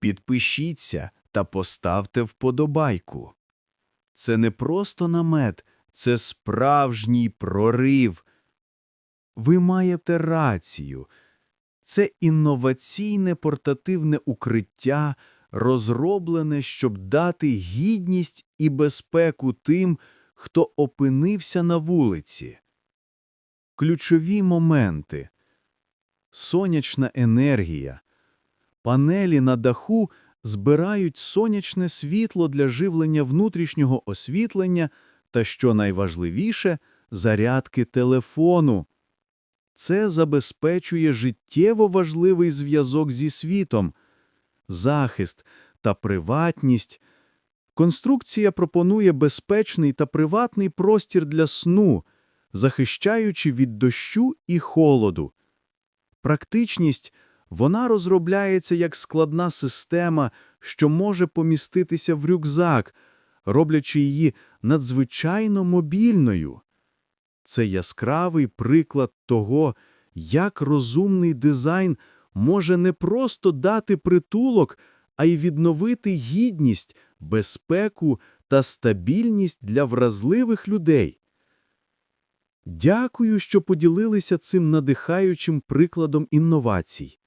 Підпишіться та поставте вподобайку. Це не просто намет, це справжній прорив. Ви маєте рацію. Це інноваційне портативне укриття, розроблене, щоб дати гідність і безпеку тим, хто опинився на вулиці. Ключові моменти. Сонячна енергія. Панелі на даху збирають сонячне світло для живлення внутрішнього освітлення та, що найважливіше, зарядки телефону. Це забезпечує життєво важливий зв'язок зі світом, захист та приватність. Конструкція пропонує безпечний та приватний простір для сну, захищаючи від дощу і холоду. Практичність вона розробляється як складна система, що може поміститися в рюкзак, роблячи її надзвичайно мобільною. Це яскравий приклад того, як розумний дизайн може не просто дати притулок, а й відновити гідність, безпеку та стабільність для вразливих людей. Дякую, що поділилися цим надихаючим прикладом інновацій.